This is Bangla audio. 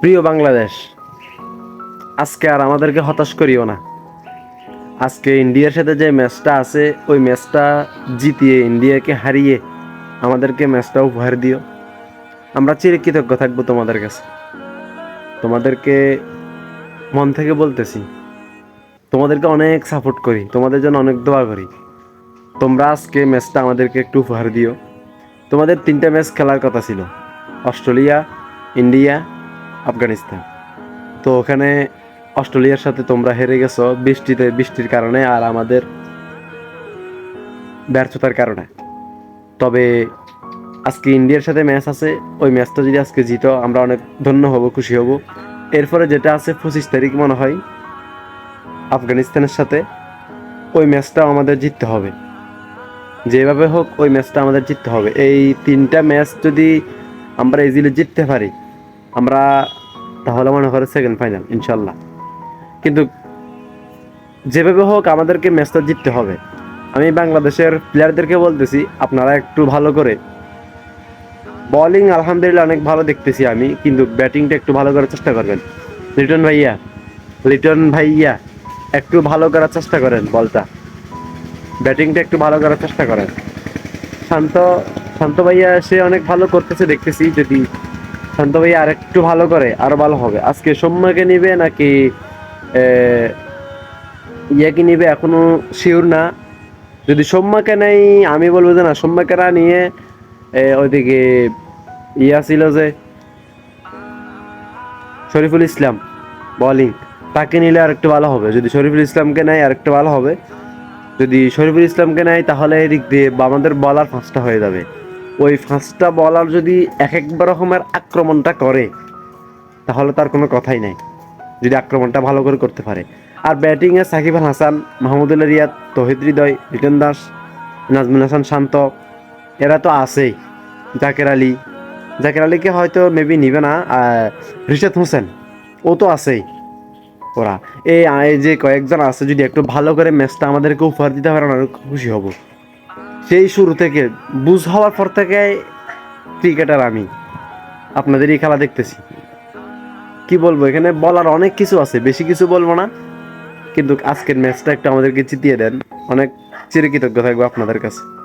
প্রিয় বাংলাদেশ, আজকে আর আমাদেরকে হতাশ করিও না। আজকে ইন্ডিয়ার সাথে যে ম্যাচটা আছে, ওই ম্যাচটা জিতিয়ে, ইন্ডিয়াকে হারিয়ে আমাদেরকে ম্যাচটা উপহার দিও। আমরা চিরকৃতজ্ঞ থাকব তোমাদের কাছে। তোমাদেরকে মন থেকে বলতেছি, তোমাদেরকে অনেক সাপোর্ট করি, তোমাদের জন্য অনেক দোয়া করি। তোমরা আজকে ম্যাচটা আমাদেরকে একটু উপহার দিও। তোমাদের তিনটা ম্যাচ খেলার কথা ছিল, অস্ট্রেলিয়া, ইন্ডিয়া আফগানিস্তান। তো ওখানে অস্ট্রেলিয়ার সাথে তোমরা হেরে গেছো বৃষ্টিতে, বৃষ্টির কারণে আর আমাদের ব্যর্থতার কারণে। তবে আজকে ইন্ডিয়ার সাথে ম্যাচ আছে, ওই ম্যাচটা যদি আজকে জিতো, আমরা অনেক ধন্য হব, খুশি হব। এরপরে যেটা আছে পঁচিশ তারিখ মনে হয় আফগানিস্তানের সাথে, ওই ম্যাচটাও আমাদের জিততে হবে। যেভাবে হোক, ওই ম্যাচটা আমাদের জিততে হবে। এই তিনটা ম্যাচ যদি আমরা ইজিলি জিততে পারি আমরা তাহলে মনে করে সেকেন্ড ফাইনাল ইনশাল্লাহ কিন্তু যেভাবে হোক আমাদেরকে ম্যাচটা জিততে হবে। আমি বাংলাদেশের প্লেয়ারদেরকে বলতেছি, আপনারা একটু ভালো করে। বলিং আলহামদুলিল্লাহ অনেক ভালো দেখতেছি আমি, কিন্তু ব্যাটিংটা একটু ভালো করার চেষ্টা করবেন। লিটন ভাইয়া লিটন ভাইয়া, একটু ভালো করার চেষ্টা করেন বলটা। ব্যাটিংটা একটু ভালো করার চেষ্টা করেন। শান্ত শান্ত ভাইয়া, সে অনেক ভালো করতেছে দেখতেছি, যদি শান্ত ভাইয়া আর একটু ভালো করে, আরও ভালো হবে। আজকে সৌম্যকে নিবে নাকি ইয়াকে নিবে এখনও শিওর না। যদি সৌম্যকে নেই, আমি বলব যে না, সৌম্যকে না নিয়ে ওইদিকে ইয়া ছিল যে, শরীফুল ইসলাম বলিং তাকে নিলে আর একটু ভালো হবে। যদি শরীফুল ইসলামকে নেয়, আর একটু ভালো হবে। যদি শরীফুল ইসলামকে নেয়, তাহলে এদিক দিয়ে আমাদের বলার ফাঁসটা হয়ে যাবে। ওই ফাঁসটা বলার যদি এক একবার রকমের আক্রমণটা করে, তাহলে তার কোনো কথাই নাই, যদি আক্রমণটা ভালো করে করতে পারে। আর ব্যাটিংয়ে সাকিব আল হাসান মাহমুদুল্লাহ রিয়াদ, তহিদ হৃদয়, রিটন দাস, নাজমুল হাসান শান্ত, এরা তো আছেই। জাকের আলী, জাকের আলীকে হয়তো মেবি নিবে না রিশাদ হোসেন, ও তো আছেই ওরা। এই যে কয়েকজন আছে, যদি একটু ভালো করে ম্যাচটা আমাদেরকে উপহার দিতে পারে অনেক খুশি হব। সেই শুরু থেকে, বুঝ হওয়ার পর থেকে ক্রিকেটার আমি। আপনাদের এই খেলা দেখতেছি। কি বলব, এখানে বলার অনেক কিছু আছে, বেশি কিছু বলব না। কিন্তু আজকের ম্যাচটা একটু আমাদেরকে জিতিয়ে দেন। অনেক চিরকৃতজ্ঞ থাকব আপনাদের কাছে।